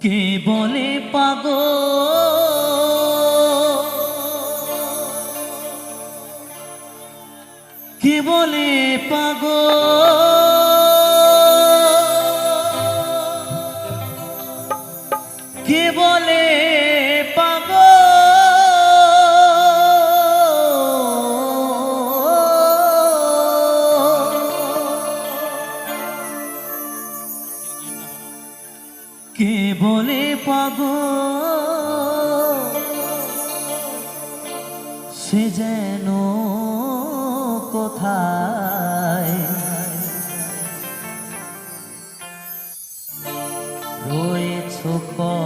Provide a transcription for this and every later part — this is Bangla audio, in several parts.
কে বলে পাগ কে বলে পাগ কে বলে পাগ সে যেন কোথায়? রয়েছ কত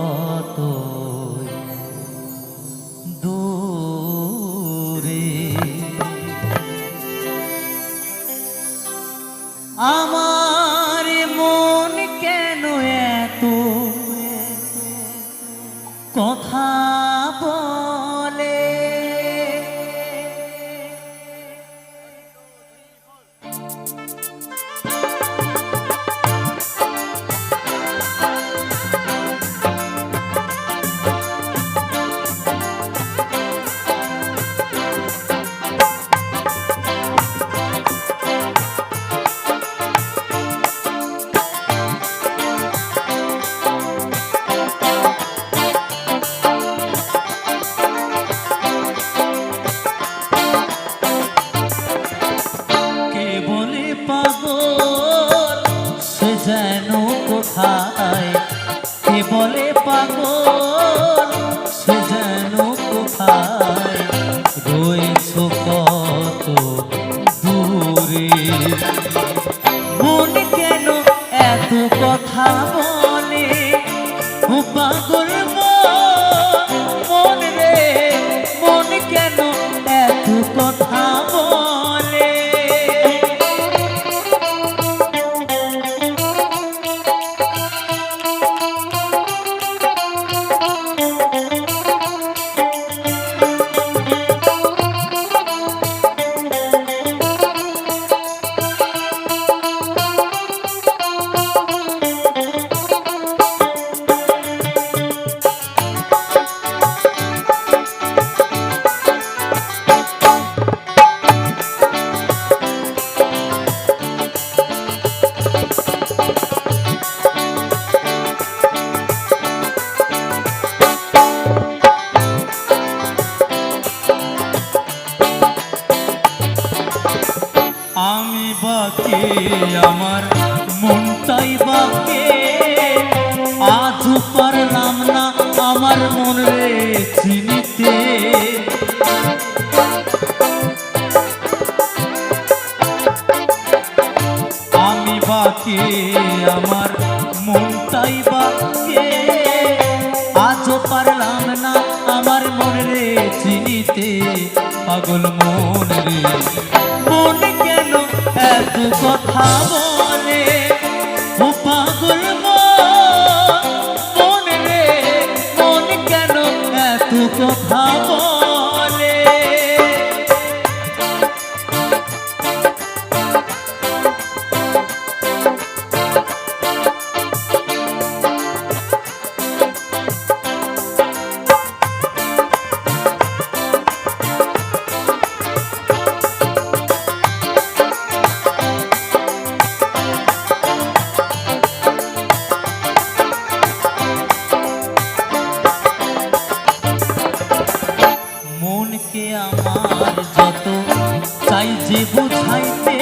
বলে আমি বাকি, আমার মনটাই বাকে। আজ পারলাম না আমার মন রে চিনিতে। আমি বাকি, আমার মনটাই বাকে। আজও পারলাম না আমার মন রে চিনিতে। পাগল মন রে মন কেন এত কথা বলে পাগল মন রে মন কেন এত কথা মনকে আমার যত। চাই যে বুঝাইতে,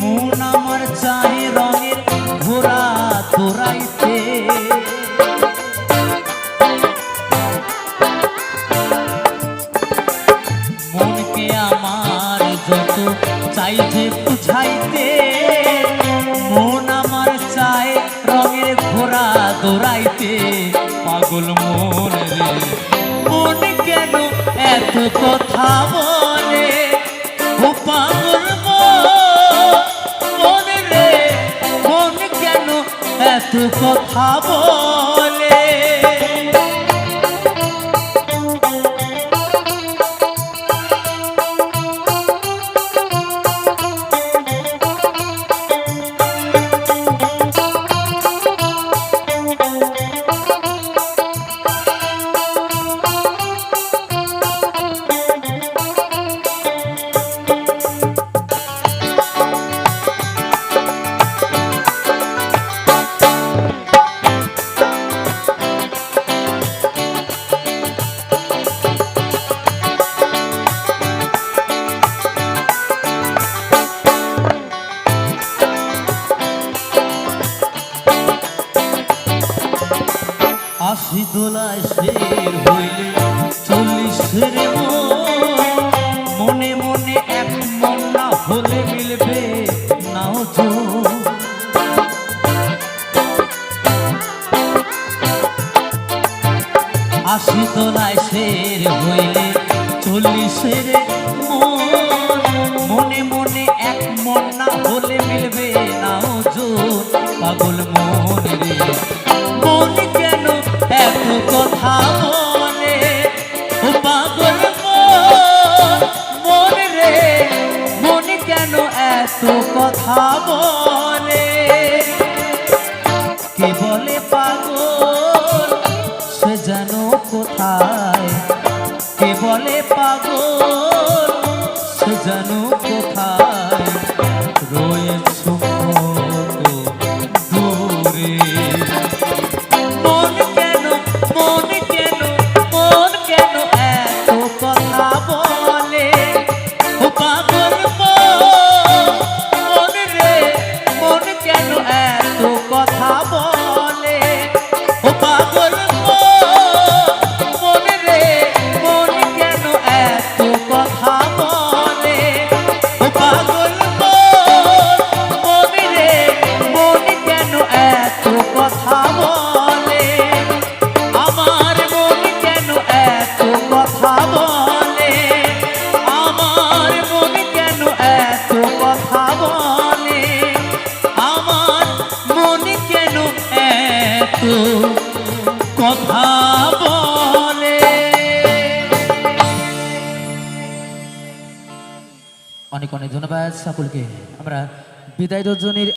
মন আমার চাই রঙের ঘোরা তোরাইতে। মনকে আমার যত চাই যে বুঝাইতে, মন আমার চায় রঙের ঘোরা দৌড়াইতে। পাগল মন এত কথা বলে ও পাগল রে মন কেন এত কথা বলে? আশি দোলায় শের হইলে চল্লিশের মনে। মনে এক মন না হলে মিলবে নাও আশি দোলায় শের হইলে চল্লিশের বলে পাগল সে যেন কোথায়? কে বলে কথা বলে। অনেক অনেক ধন্যবাদ সকলকে আমরা বিদায় দর্জনীর